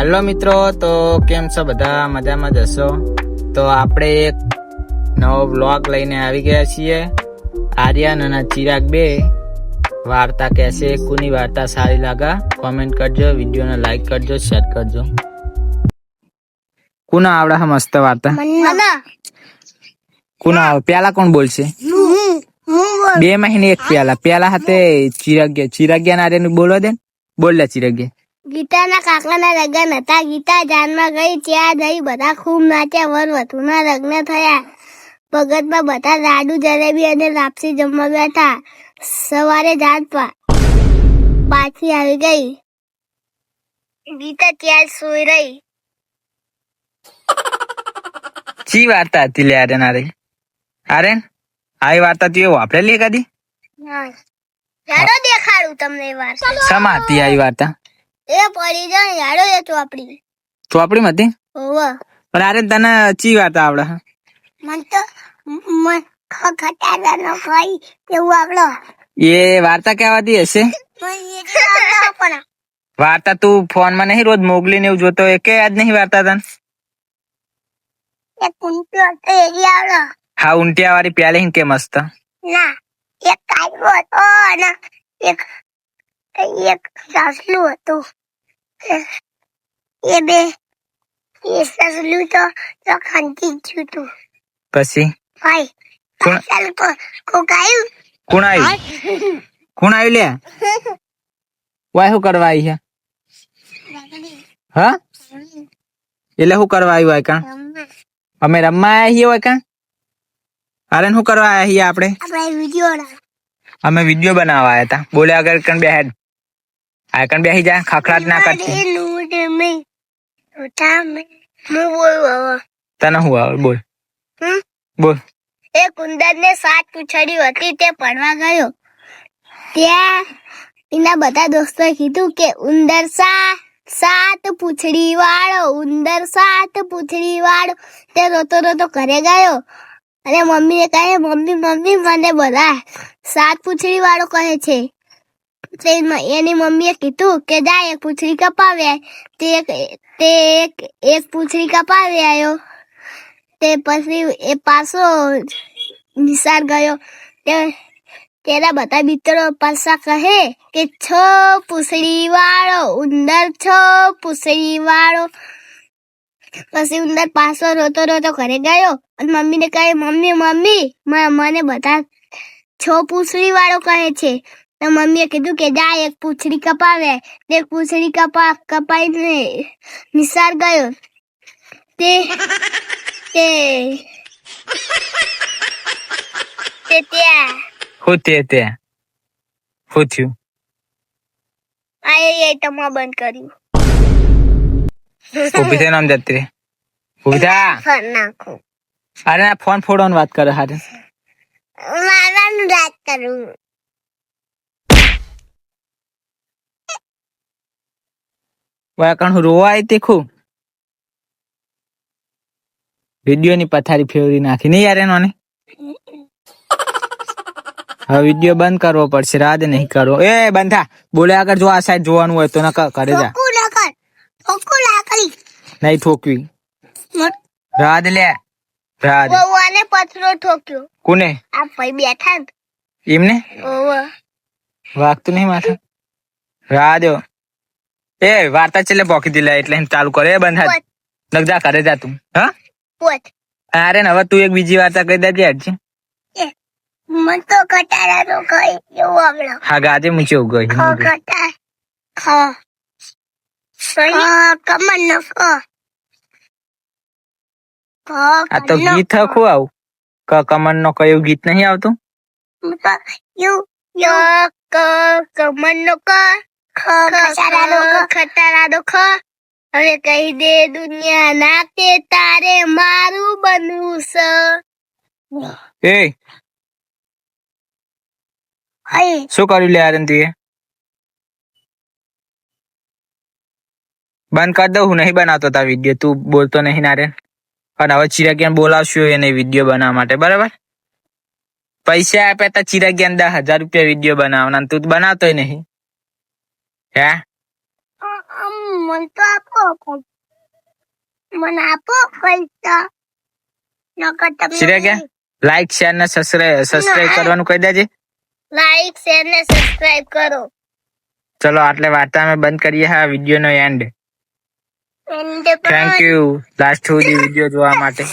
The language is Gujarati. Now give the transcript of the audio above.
હેલો મિત્રો તો કેમ છો બધા? મજામાં જશો તો આપણે એક નવો બ્લોગ લઈને આવી ગયા છીએ. આર્યન અને ચિરાગ બે વાર્તા કહેશે કોની વાર્તા સારી લાગે? કોમેન્ટ કરજો વિડીયોને લાઈક કરજો શેર કરજો. કોના આવડે હા મસ્ત વાર્તા? કોના આવે? પ્યાલા કોણ બોલશે? બે મહિને એક પેલા. પેલા હાથે ચિરાગ્યા. ચિરાગ્યા આર્યન બોલો દે બોલ લે ચિરાગ્યા. ગીતાના કાકાના લગ્ન હતા. ગીતા જાનમાં ગઈ. ત્યાં જઈ બધા ખૂબ નાચ્યા. વર વધુના લગ્ન થયા. ભગતમાં બધા લાડુ જલેબી અને લાપસી જમવા બેઠા સવારે જાત પાછી આવી ગઈ. ગીતા ત્યાં સુઈ રહી. ચી વાર્તા હતી લે આર્યન આરે આર્યન આવી વાર્તા તું વાપરેલી કદી દેખાડું તમને વાર્તા. હતી આવી વાર્તા? એ પડી જાય યાડો એ ચોપડી ચોપડી. માં હતી હોવ. પણ આરે તને ચી વાત આવડે? મન તો મન ખટાડા નો ખાઈ તેવું આવડો? એ વાર્તા કહેવાતી હશે. વાર્તા તું ફોનમાં નહીં રોજ મોગલી ને એવું જોતો એ કે યાદ નહીં વાર્તા તને? હા ઉંટિયા વાળી પ્યાલી કે મસ્ત? ના એક કાચબો હતો અને એક એક સાસલું હતું. એ બે એ સાસલું તો તો ખંતી ગયું હતું પછી ભાઈ કોણ- ચાલ કો કોક આવ્યું કોણ આવ્યું કોણ આવ્યું લે વાય શું કરવા આવી છે હા એટલે શું કરવા આવ્યું હોય કાં અમે રમવા આવ્યા છીએ હોય કાં અરે શું કરવા આવ્યા છીએ આપણે આપણે વીડિયો અમે વીડિયો બનાવવા આવ્યા હતા બોલે આગળ કણ બેહેડ આ કણ બેસી જા ખખડાટ ના કરતી તને હું આવે? બોલ. બોલ. એ કુંદર ને સાત પૂછડી હતી તે પડવા ગયો. ત્યાં એના બધા દોસ્તોએ કીધું કે ઉંદર સા સાત પૂછડી વાળો ઉંદર સાત પૂછડી વાળો તે રોતો રોતો ઘરે ગયો. અને મમ્મીને કહે મમ્મી મમ્મી મને બધા સાત પૂછડી વાળો કહે છે. એની મમ્મીએ કીધું કે જા એક પૂછડી કપાવી તે એક તે એક એક પૂછડી કપાવી આવ્યો તે પછી એ પાછો નિસાર ગયો. તે, તેના બધા મિત્રો પાછા કહે કે છ પૂછડી વાળો ઉંદર છ પૂછડી વાળો પછી ઉંદર પાછો રોતો રોતો ઘરે ગયો અને મમ્મીને કહે, મમ્મી મમ્મી મને બધા છ પૂછડી વાળો કહે છે. તો મમ્મીએ કીધું કે જા એક પૂછડી કપાવે તે પૂછડી કપા કપાઈને નિસાર ગયો તે તે તે ત્યાં હું તે ત્યાં હું થયું આ એ તમા બંધ કર્યું ઊભી થઈને આમ જતી રે ઊભી થા અરે ફોન ફોડવાની વાત કરે હારે મારાનું વાત કરું ઓય કણ રોવા આવી તીખું. વીડિયો ની પથારી ફેરવી નાખી. નહીં યાર એનો ને હવે વીડિયો બંધ કરવો પડશે. રાદ નહીં કરવો. એ બંધ. બોલે આગળ જો આ સાઈડ જોવાનું હોય તો ન કરે જા. નહીં ઠોકવી. રાદ લે. રાદ બહુઆને પથરો ઠોક્યો. કોને? આ ભાઈ બેઠા એમને? ઓવ વાગતું નહીં માથા. રાજો એ વાર્તા છેલ્લે પોકી દીલા એટલે એમ ચાલુ કરે. બંધ હાથ. નક કરે જા તું. હા? અરે ને હવે તું એક બીજી વાર્તા કહી દેજે મન તો કટારા નો કઈ એવું આવડો? હા ગાજે મૂચે ગઈ ખ કટા ખ ખ કમર નો ખ ખ આ તો ગીત હખું આવું. ક કમન નો કયું ગીત નહીં આવતું? યુ ય ક કમર નો ક. ખ હવે કહી દે દુનિયા ના તે તારે મારું બનવું છે એ. શું કર્યું લે આરન તું એ બંધ કરી દઉં હું નહીં બનાવતો તા વીડિયો. તું બોલતો નહીં નારેન અને હવે ચિરાગ્યાન બોલાવશું એને વીડિયો બનાવવા માટે બરાબર? પૈસા આપ્યા તા ચિરાગ્યાન દસ હજાર રૂપિયા વીડિયો બનાવવાના તું બનાવતો બનાવતોય નહીં. હે? મને તો આપો મને આપો પૈસા. નકર શિરે કે? લાઈક શેર ને સબસ્ક્રાઇબ કરવાનું કહી દેજે. લાઈક શેર ને સબસ્ક્રાઇબ કરો. ચલો આટલે વાર્તા અમે બંધ કરીએ હા video no end end thank you last સુધી વીડિયો જોવા માટે.